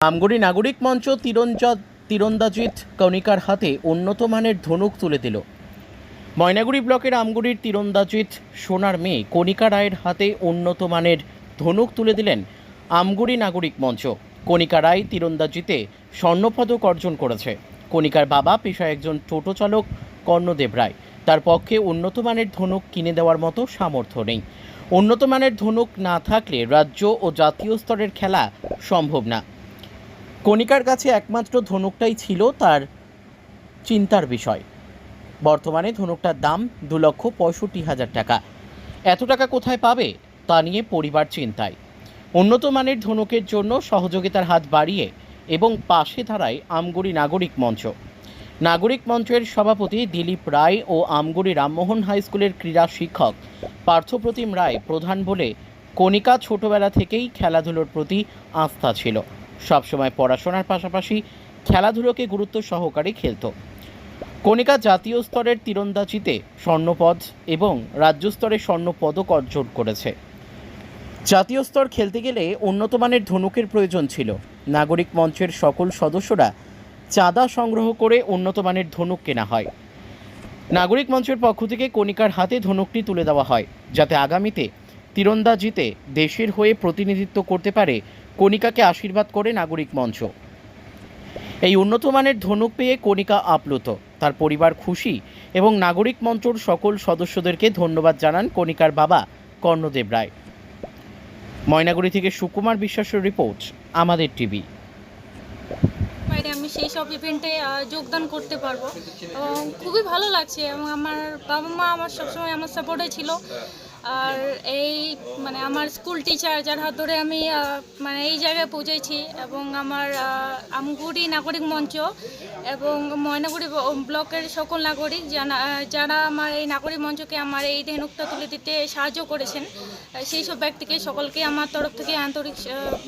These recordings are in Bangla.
আমগুড়ি নাগরিক মঞ্চ তীরঞ্জা তীরন্দাজিৎ কণিকার হাতে উন্নত মানের ধনুক তুলে দিল। ময়নাগুড়ি ব্লকের আমগুড়ির তীরন্দাজিৎ সোনার মেয়ে কণিকা রায়ের হাতে উন্নত মানের ধনুক তুলে দিলেন আমগুড়ি নাগরিক মঞ্চ। কণিকা রায় তীরন্দাজিতে স্বর্ণপদক অর্জন করেছে। কণিকার বাবা পেশায় একজন টোটো চালক কর্ণদেব রায়। তার পক্ষে উন্নত মানের ধনুক কিনে দেওয়ার মতো সামর্থ্য নেই। উন্নত মানের ধনুক না থাকলে রাজ্য ও জাতীয় স্তরের খেলা সম্ভব না। কণিকার কাছে একমাত্র ধনুকটাই ছিল তার চিন্তার বিষয়। বর্তমানে ধনুকটার দাম দু লক্ষ পঁয়ষট্টি হাজার টাকা। এত টাকা কোথায় পাবে তা নিয়ে পরিবার চিন্তায়। উন্নত মানের ধনুকের জন্য সহযোগিতার হাত বাড়িয়ে এবং পাশে দাঁড়ায় আমগুড়ি নাগরিক মঞ্চ। নাগরিক মঞ্চের সভাপতি দিলীপ রায় ও আমগুড়ি রামমোহন হাই স্কুলের ক্রীড়া শিক্ষক পার্থপ্রতিম রায় প্রধান বলে কণিকা ছোটবেলা থেকেই খেলাধুলোর প্রতি আস্থা ছিল। সবসময় পড়াশোনার পাশাপাশি খেলাধুলোকে গুরুত্ব সহকারে খেলত। কণিকা জাতীয় স্তরের তীরন্দাজিতে স্বর্ণপদ এবং রাজ্য স্তরে স্বর্ণপদক অর্জন করেছে। জাতীয় স্তর খেলতে গেলে উন্নত মানের ধনুকের প্রয়োজন ছিল। নাগরিক মঞ্চের সকল সদস্যরা চাঁদা সংগ্রহ করে উন্নত মানের ধনুক কেনা হয়। নাগরিক মঞ্চের পক্ষ থেকে কণিকার হাতে ধনুকটি তুলে দেওয়া হয়, যাতে আগামীতে তীরন্দাজিতে দেশের হয়ে প্রতিনিধিত্ব করতে পারে কণিকাকে আশীর্বাদ করে নাগরিক মঞ্চ। এই উন্নত মানের ধনুক পেয়ে কণিকা আপ্লুত। তার পরিবার খুশি এবং নাগরিক মঞ্চর সকল সদস্যদেরকে ধন্যবাদ জানান কণিকার বাবা কর্ণদেব রায়। ময়নাগুড়ি থেকে সুকুমার বিশ্বাসের রিপোর্ট, আমাদের টিভি। আমি সেই সব ইভেন্টে যোগদান করতে পারব। খুবই ভালো লাগছে এবং আমার বাবা মা আমার সবসময় আমার সাপোর্টে ছিল। আর এই মানে আমার স্কুল টিচার যার হাত ধরে আমি মানে এই জায়গায় পৌঁছেছি এবং আমার আমগুড়ি নাগরিক মঞ্চ এবং ময়নাগুড়ি ব্লকের সকল নাগরিক যারা আমার এই নাগরিক মঞ্চকে আমার এই ধেনুকটা তুলে দিতে সাহায্য করেছেন, সেই সব ব্যক্তিকে সকলকে আমার তরফ থেকে আন্তরিক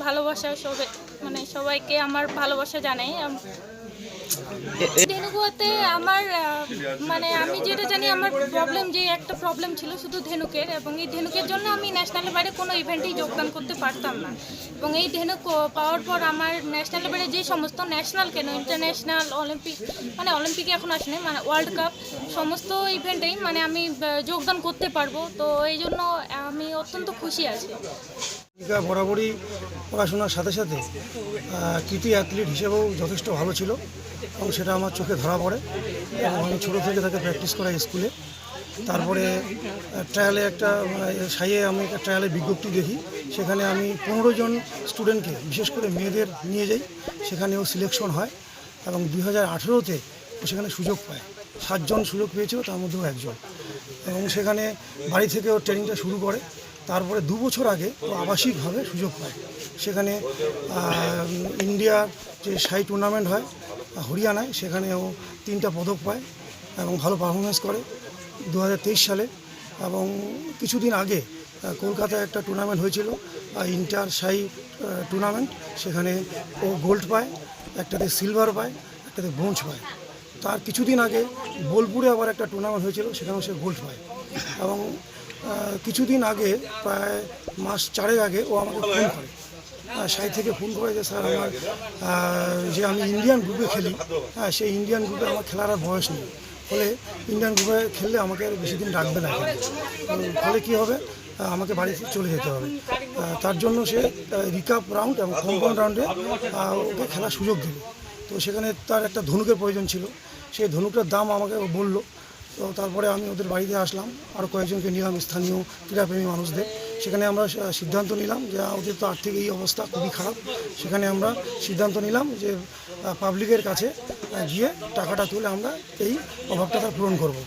ভালোবাসা সবে মানে সবাইকে আমার ভালোবাসা জানাই। ধেনুকুয়াতে আমার মানে আমি যেটা জানি আমার প্রবলেম যে একটা প্রবলেম ছিল শুধু ধেনুকের এবং এই ধেনুকের জন্য আমি ন্যাশনালের বাইরে কোনো ইভেন্টেই যোগদান করতে পারতাম না। এবং এই ধেনুক পাওয়ার পর আমার ন্যাশনালের বাইরে যে সমস্ত ন্যাশনাল কেন ইন্টারন্যাশনাল অলিম্পিক মানে অলিম্পিকে এখন আসেনি মানে ওয়ার্ল্ড কাপ সমস্ত ইভেন্টেই মানে আমি যোগদান করতে পারব। তো এই জন্য আমি অত্যন্ত খুশি আছি। ভূমিকা বরাবরই পড়াশোনার সাথে সাথে কৃতি অ্যাথলিট হিসেবেও যথেষ্ট ভালো ছিল এবং সেটা আমার চোখে ধরা পড়ে এবং আমি ছোটো থেকে তাকে প্র্যাকটিস করাই স্কুলে তারপরে ট্রায়ালে একটা সাইয়ে আমি একটা ট্রায়ালে বিজ্ঞপ্তি দেখি, সেখানে আমি পনেরো জন স্টুডেন্টকে বিশেষ করে মেয়েদের নিয়ে যাই, সেখানেও সিলেকশন হয় এবং দুই হাজার আঠেরোতে সেখানে সুযোগ পায়। সাতজন সুযোগ পেয়েছিল, তার মধ্যেও একজন। এবং সেখানে বাড়ি থেকেও ট্রেনিংটা শুরু করে। তারপরে দু বছর আগে ও আবাসিকভাবে সুযোগ পায়। সেখানে ইন্ডিয়ার যে সাই টুর্নামেন্ট হয়, হরিয়ানায়, সেখানে ও তিনটা পদক পায় এবং ভালো পারফরমেন্স করে দু হাজার তেইশ সালে এবং কিছুদিন আগে কলকাতায় একটা টুর্নামেন্ট হয়েছিল ইন্টার সাই টুর্নামেন্ট সেখানে ও গোল্ড পায়, একটাতে সিলভার পায়, একটাতে ব্রোঞ্জ পায়। তার কিছুদিন আগে বোলপুরে আবার একটা টুর্নামেন্ট হয়েছিল, সেখানেও সে গোল্ড পায়। এবং কিছুদিন আগে, প্রায় মাস চারেক আগে ও আমাকে ফোন করে। সাই থেকে ফোন করে যে, স্যার, আমার যে আমি ইন্ডিয়ান গ্রুপে খেলি হ্যাঁ সেই ইন্ডিয়ান গ্রুপে আমার খেলার আর বয়স নেই। ফলে ইন্ডিয়ান গ্রুপে খেললে আমাকে আর বেশি দিন রাখবে না। ফলে কী হবে? আমাকে বাড়ি চলে যেতে হবে। তার জন্য সে রিকাপ রাউন্ড এবং কম্পাউন্ড রাউন্ডে ওকে খেলার সুযোগ দিল। তো সেখানে তার একটা ধনুকের প্রয়োজন ছিল। সেই ধনুকটার দাম আমাকে বলল তো তারপরে আমি ওদের বাড়িতে আসলাম। আর কয়েকজনকে নিলাম স্থানীয় ক্রীড়াপ্রেমী মানুষদের। সেখানে আমরা সিদ্ধান্ত নিলাম যে ওদের তো আর্থিক এই অবস্থা খুবই খারাপ। সেখানে আমরা সিদ্ধান্ত নিলাম যে পাবলিকের কাছে গিয়ে টাকাটা তুলে আমরা এই অভাবটা পূরণ করব।